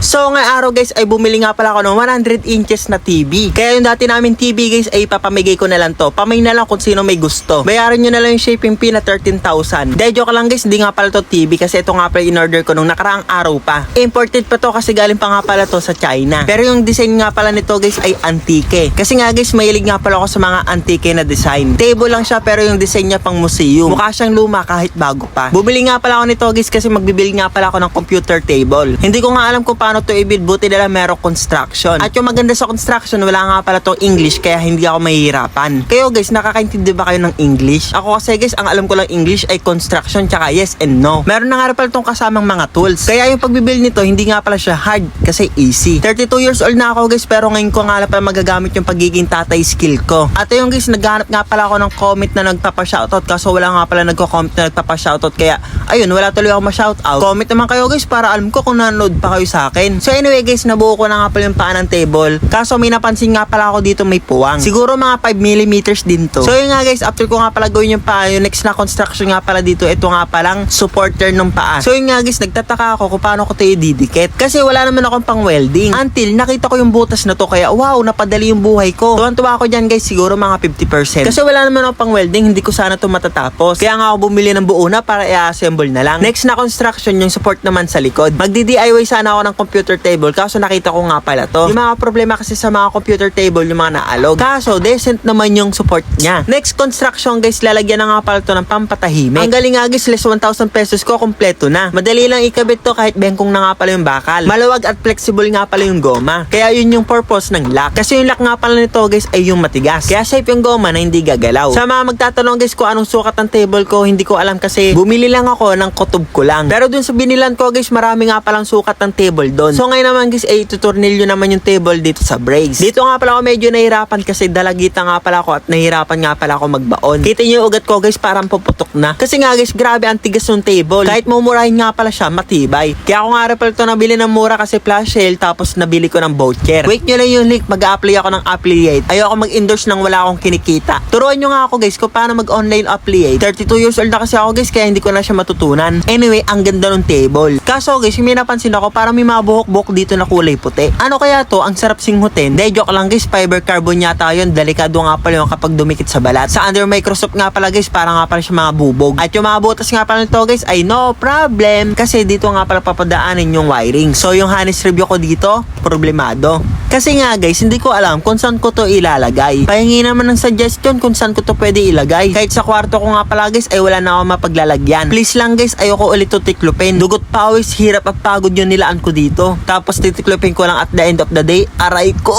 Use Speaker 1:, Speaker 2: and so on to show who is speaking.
Speaker 1: So ngayong araw guys ay bumili nga pala ako ng 100 inches na TV. Kaya yung dati namin TV guys ay papamigay ko na lang to. Pamay na lang kung sino may gusto. Bayaran nyo na lang yung shipping fee na 13,000. Dahil joke lang guys, hindi nga pala to TV kasi ito nga pala in-order ko nung nakaraang araw pa. Imported pa to kasi galing pa nga pala to sa China. Pero yung design nga pala nito guys ay antique. Kasi nga guys, mahilig nga pala ako sa mga antique na design. Table lang siya pero yung design niya pang museum. Mukha siyang luma kahit bago pa. Bumili nga pala ako nito guys kasi magbibili nga pala ako ng computer table. Hindi ko nga alam kung paano to i-build buti na lang merong construction. At yung maganda sa construction, wala nga pala tong English kaya hindi ako mahihirapan. Kayo guys, nakakaintindi ba kayo ng English? Ako kasi guys, ang alam ko lang English ay construction tsaka yes and no. Meron na nga pala tong kasamang mga tools. Kaya yung pagbibuild nito, hindi nga pala siya hard kasi easy. 32 years old na ako guys pero ngayon ko nga pala magagamit yung pagiging tatay skill ko. At yung guys, naghanap nga pala ako ng comment na nagpapa-shoutout kaso wala nga pala nagko-comment na nagpapa-shoutout kaya ayun, wala tuloy ako ma-shoutout. Comment naman kayo guys para alam ko kung nanonood pa kayo sa akin. So anyway guys, nabuo ko na nga pala yung paa ng table. Kaso may napansin nga pala ako dito may puwang. Siguro mga 5mm din to. So yun nga guys, after ko nga pala gawin yung paa, yung next na construction nga pala dito, ito nga palang supporter ng paa. So yun nga guys, nagtataka ako kung paano ko tayo didikit. Kasi wala naman akong pang welding. Until nakita ko yung butas na to, kaya wow, napadali yung buhay ko. Tuwan-tuwa ako dyan guys, siguro mga 50%. Kasi wala naman ako pang welding, hindi ko sana to matatapos. Kaya nga ako bumili ng buo na para i-assemble na lang. Next na construction, yung support naman sa likod. Magdi-DIY sana ako ng computer table, kaso nakita ko nga pala to. Yung mga problema kasi sa mga computer table, yung mga naalog. Kaso, decent naman yung support niya. Next construction guys, lalagyan na nga pala to ng pampatahimik. Ang galing nga guys, less 1,000 pesos ko, kompleto na. Madali lang ikabit to kahit bengkong na nga pala yung bakal. Maluwag at flexible nga pala yung goma. Kaya yun yung purpose ng lock. Kasi yung lock nga pala nito guys ay yung matigas. Kaya safe yung goma na hindi gagalaw. Sa mga magtatanong guys kung anong sukat ng table ko, hindi ko alam kasi bumili lang ako ng kutob ko lang. Pero dun sa binilan ko guys, marami nga palang sukat ng table doon. So ngayon naman guys ay tutornilyo naman yung table dito sa brace. Dito nga pala ako medyo nahirapan kasi dalagita nga pala ako at nahirapan nga pala ako magbaon. Kita niyo yung ugat ko guys parang puputok na. Kasi nga guys grabe ang tigas ng table. Kahit mumurahin nga pala siya matibay. Kaya ako nga rin pala ito nabili ng mura kasi flash sale tapos nabili ko ng voucher. Wait nyo lang yung link mag-apply ako ng affiliate. Ayoko mag-endorse nang wala akong kinikita. Turuan nyo nga ako guys kung paano mag-online affiliate. 32 years old na kasi ako guys kaya hindi ko na siya matutunan. Anyway, ang ganda ng table. Kaso guys, may napansin ako parang may mga buhok-buhok dito na kulay puti. Ano kaya to? Ang sarap singhutin. Hindi, joke lang guys, fiber carbon yata yun. Delikado nga pala yung kapag dumikit sa balat. Sa under microscope nga pala guys, parang nga pala siya mga bubog. At yung mga butas nga pala nito guys ay no problem. Kasi dito nga pala papadaanin yung wiring. So yung harness review ko dito, problemado. Kasi nga guys, hindi ko alam kung saan ko to ilalagay. Pahingi naman ng suggestion kung saan ko to pwede ilagay. Kahit sa kwarto ko nga pala guys, ay wala na ako mapaglalagyan. Please lang guys, ayoko ulit to tiklupin. Dugot pawis, hirap at pagod yung nilaan ko dito. Tapos titiklupin ko lang at the end of the day, aray ko!